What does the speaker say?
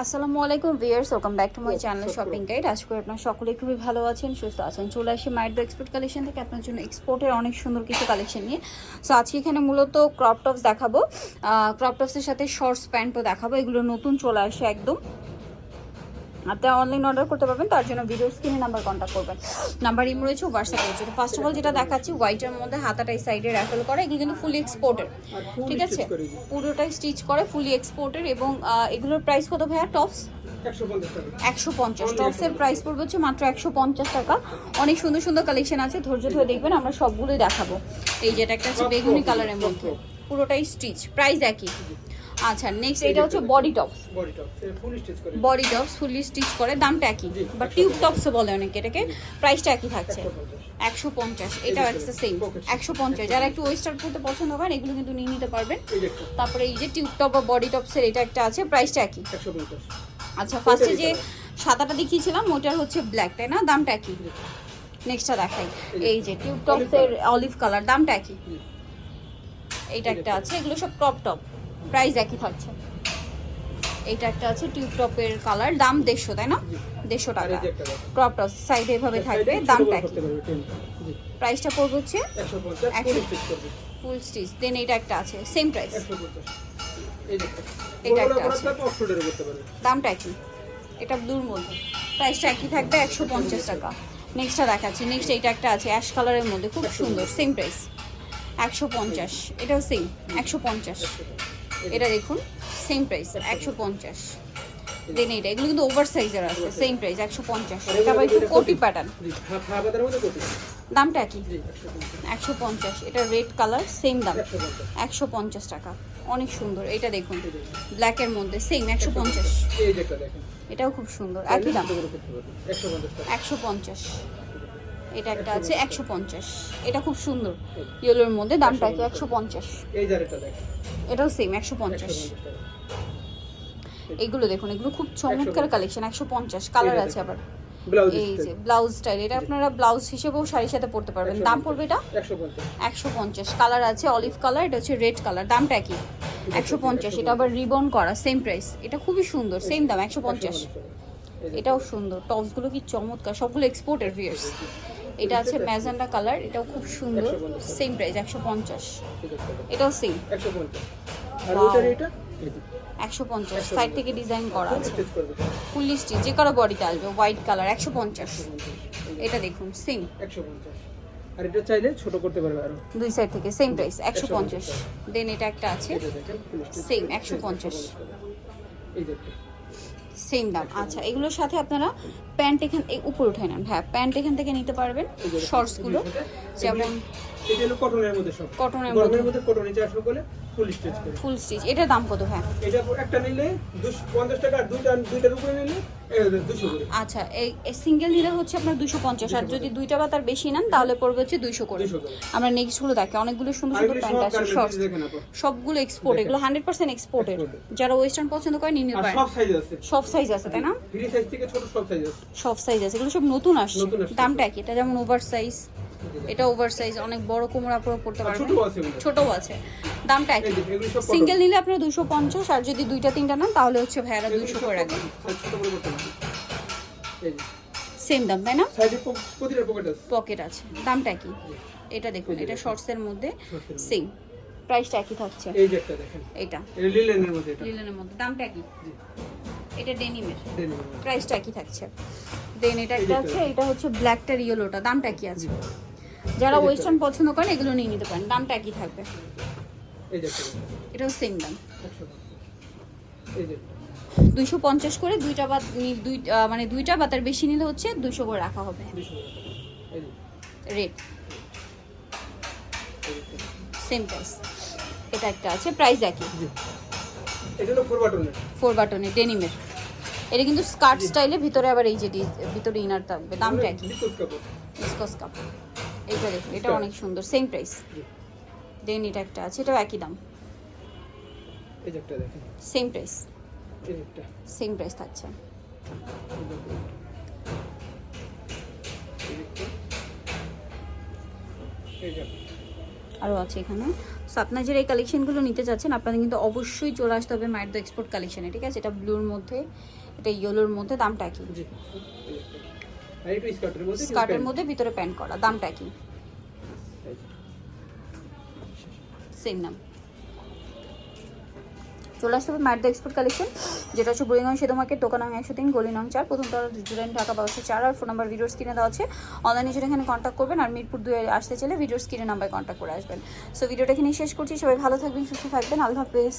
আসসালামু আলাইকুম viewers welcome back to my channel shopping guide. আজ করে আপনার সকলেই খুবই ভালো আছেন সুস্থ আছেন। চলে আসি মাইড এক্সপোর্ট কালেকশন থেকে। আপনার জন্য এক্সপোর্টের অনেক সুন্দর কিছু কালেকশন নিয়ে। সো আজকে এখানে মূলত ক্রপ টপস দেখাবো। ক্রপ টপসের সাথে শর্টস প্যান্টও দেখাবো। এগুলো নতুন চলে আসে একদম। আপনারা অনলাইন অর্ডার করতে পারবেন তার জন্য ভিডিও স্ক্রিনে নাম্বার কন্ট্যাক্ট করবেন। নাম্বার ইম রয়েছে হোয়াটসঅ্যাপ রয়েছে তো ফার্স্ট অফ অল যেটা দেখাচ্ছি হোয়াইটের মধ্যে হাতাটাই সাইডে র্যাফেল করে এগুলো কিন্তু ফুলি এক্সপোর্টের ঠিক আছে? পুরোটাই স্টিচ করে ফুলি এক্সপোর্টের এবং এগুলোর প্রাইস কত ভাইয়া? টপস একশো পঞ্চাশ একশো পঞ্চাশ। টপসের প্রাইস পড়বে হচ্ছে মাত্র একশো পঞ্চাশ টাকা। অনেক সুন্দর সুন্দর কালেকশন আছে ধৈর্য ধরে দেখবেন আমরা সবগুলোই দেখাবো। এই যেটা একটা হচ্ছে বেগুনি কালারের মধ্যে। পুরোটাই স্টিচ প্রাইস একই। আচ্ছা নেক্সট এটা হচ্ছে body tops body top full stitch করে। বডি টপস ফুললি স্টিচ করে দামটা একই। বা টিউব টপসও বলে অনেকে এটাকে। প্রাইসটা একই থাকছে। একশো পঞ্চাশ। এটাও একটা সেম একশো পঞ্চাশ। যারা একটু ওয়েস্টার্ন পড়তে পছন্দ করেন এগুলো কিন্তু নিয়ে নিতে পারবেন। তারপরে এই যে টিউব টপ বা বডি টপসের এটা একটা আছে প্রাইসটা একই। আচ্ছা ফার্স্টে যে সাদাটা দেখিয়েছিলাম ওটার হচ্ছে ব্ল্যাক তাই না? দামটা একই। নেক্সটটা দেখাই। এই যে টিউব টপসের অলিভ কালার দামটা একই। এইটা একটা আছে এগুলো সব ক্রপ টপ প্রাইস একই থাকছে। এইটা একটা আছে টিউব টপের কালার দাম দেড়শো তাই না? দেড়শো টাকা। ক্রপ টপ সাইডে এভাবে থাকবে দামটা একই। প্রাইসটা পড়বে হচ্ছে একশো পঞ্চাশ ফুল স্টিচ দেন এইটা একটা আছে সেম প্রাইস। এটা একটা আছে। দামটা একই। এটা ব্লুর মধ্যে। প্রাইসটা একই থাকবে একশো পঞ্চাশ টাকা। নেক্সটটা দেখাচ্ছি। নেক্সট এইটা একটা আছে অ্যাশ কালারের মধ্যে খুব সুন্দর সেম প্রাইস একশো পঞ্চাশ এটাও সেম একশো পঞ্চাশ। এটা দেখুন সেম প্রাইস একশো পঞ্চাশ। দেন এটা এগুলো কিন্তু ওভার সাইজের আছে সেম প্রাইস একশো পঞ্চাশ। এটা আবার একটু কোটি প্যাটার্ন। দামটা জি, একশো পঞ্চাশ। এটা রেড কালার সেম দাম। একশো পঞ্চাশ। টাকা। অনেক সুন্দর। এটা দেখুন ব্ল্যাকের মধ্যে সেম একশো পঞ্চাশ। এটাও খুব সুন্দর। একই দাম। একশো পঞ্চাশ। এটা একটা আছে একশো পঞ্চাশ এটা খুব সুন্দর ইয়েলোর মধ্যে দামটা কি একশো পঞ্চাশ। এটাও সেম একশো পঞ্চাশ এগুলো দেখুন এগুলো খুব চমৎকার কালেকশন একশো পঞ্চাশ কালার আছে আবার এই যে ব্লাউজ স্টাইল এটা আপনারা ব্লাউজ হিসেবেও শাড়ির সাথে পরতে পারবেন দাম পড়বে এটা একশো পঞ্চাশ। কালার আছে অলিভ কালার এটা হচ্ছে রেড কালার দামটা কি একশো পঞ্চাশ এটা আবার রিবন করা সেম প্রাইস এটা খুবই সুন্দর সেম দাম একশো পঞ্চাশ এটাও সুন্দর টপসগুলো কি চমৎকার সবগুলো এক্সপোর্টের ভিয়ার্স এটা আছে ম্যাজেন্ডা কালার এটাও খুব সুন্দর সেম প্রাইস একশো পঞ্চাশ। দেখেন। এটাও সেম একশো পঞ্চাশ। সাইড থেকে ডিজাইন করা আছে। ফুললি স্টিচ যে কারও বডিতে আসবে হোয়াইট কালার একশো পঞ্চাশ। এটা দেখুন সেম একশো পঞ্চাশ। আর এটা চাইলে ছোট করতে পারবে আরও। দুই সাইড থেকে সেম প্রাইস একশো পঞ্চাশ। দেন এটা একটা আছে দেখেন। Same, 150 এই একটা। সেম দাম। আচ্ছা এগুলোর সাথে আপনারা প্যান্ট এখান উপরে উঠে নেন। হ্যাঁ প্যান্ট এখান থেকে নিতে পারবেন শর্টসগুলো যেমন এগুলো কটনের মধ্যে সব। কটনের মধ্যে। কটন নিচে আসবে বলে ফুল স্টিচ এটার দাম কত? হ্যাঁ। এটা একটা নিলে দুশো পঞ্চাশ টাকা আর দুইটা দুইটার উপরে নিলে আচ্ছা এই সিঙ্গেল নিলে হচ্ছে আপনার দুশো পঞ্চাশ আর যদি দুইটা বা তার বেশি নেন তাহলে পড়বে হচ্ছে দুইশো করে। আমরা নেক্সটগুলো দেখি অনেকগুলো সুন্দর সুন্দর প্যান্ট আছে শর্টস সবগুলো এক্সপোর্ট এগুলো হান্ড্রেড পার্সেন্ট Exported। যারা ওয়েস্টার্ন পছন্দ করে নিয়ে পারেন সব সাইজ আছে। সব সাইজ আছে তাই না? ফ্রি সাইজ থেকে ছোট সব সাইজ আছে। সব সাইজ আছে এগুলো সব নতুন আসছে। নতুন আসছে। দামটা কি? এটা যেমন ওভার সাইজ এটা ওভার সাইজ অনেক বড় কোমরা পুরো পড়তে পারবেন ছোটও আছে ছোটও আছে। দামটা একই। সিঙ্গেল নিলে আপনারা দুশো পঞ্চাশ আর যদি দুইটা তিনটা নেন তাহলে হচ্ছে ভাইয়ারা দুইশো করে রাখবেন সেম দাম তাই না? পকেট আছে। পকেট আছে। দামটা কি এটা দেখুন এটা শর্টসের মধ্যে সেম প্রাইসটা একই থাকছে। এই যে একটা দেখেন। এটা। এটা লিলেনের মধ্যে এটা। লিলেনের মধ্যে। দামটা কি জি। এটা ডেনিমের প্রাইসটা একই থাকছে। দেন এটা একটা আছে এটা হচ্ছে ব্ল্যাকটার ইয়েলোটা দামটা কি আছে। যারা ওয়েস্টার্ন পছন্দ করেন এগুলো নিয়ে নিতে পারেন। দামটা একই থাকবে। এটাও সেম দাম। দুইশো পঞ্চাশ করে দুইটা বা দুই মানে দুইটা বা তার বেশি নিলে হচ্ছে দুইশো করে রাখা হবে। রেট। সেম প্রাইস এটা। একটা আছে প্রাইস একই। ফোর বাটনের ফোর ডেনিমের এটা কিন্তু স্কার্ট স্টাইলে ভিতরে আবার এই যে ডি- ভিতরে ইনার থাকবে দামটা একই। কাপড়। কাপ দেখুন এটা অনেক সুন্দর সেম প্রাইস। দেন এটা একটা আছে এটাও একই দাম। সেম প্রাইস সেম প্রাইস থাকছে। আরও আছে এখানে। সো আপনার যারা এই কালেকশনগুলো নিতে চাচ্ছেন আপনাদের কিন্তু অবশ্যই চলে আসতে হবে মায়ের দ্য এক্সপোর্ট কালেকশনে ঠিক আছে? এটা ব্লুর মধ্যে এটা ইয়েলোর মধ্যে দামটা কি স্কার্টের মধ্যে ভিতরে প্যান্ট করা দামটা কি? সেম নাম চলে আসতে হবে দ্য এক্সপোর্ট কালেকশন যেটা হচ্ছে বুড়িগঞ্জ সেতু মার্কেট দোকান নং একশো তিন গলি নং চার প্রথম তলা রেস্টুরেন্ট ঢাকা বারোশো চার আর ফোন নাম্বার ভিডিওর স্ক্রিনে দেওয়া আছে। অনলাইনে যেটা এখানে কন্ট্যাক্ট করবেন আর মিরপুর দুয়ে আসতে চাইলে ভিডিওর স্ক্রিনে নাম্বারে কন্ট্যাক্ট করে আসবেন। সো ভিডিওটা এখানে শেষ করছি সবাই ভালো থাকবেন সুস্থ থাকবেন আল্লাহ হাফেজ।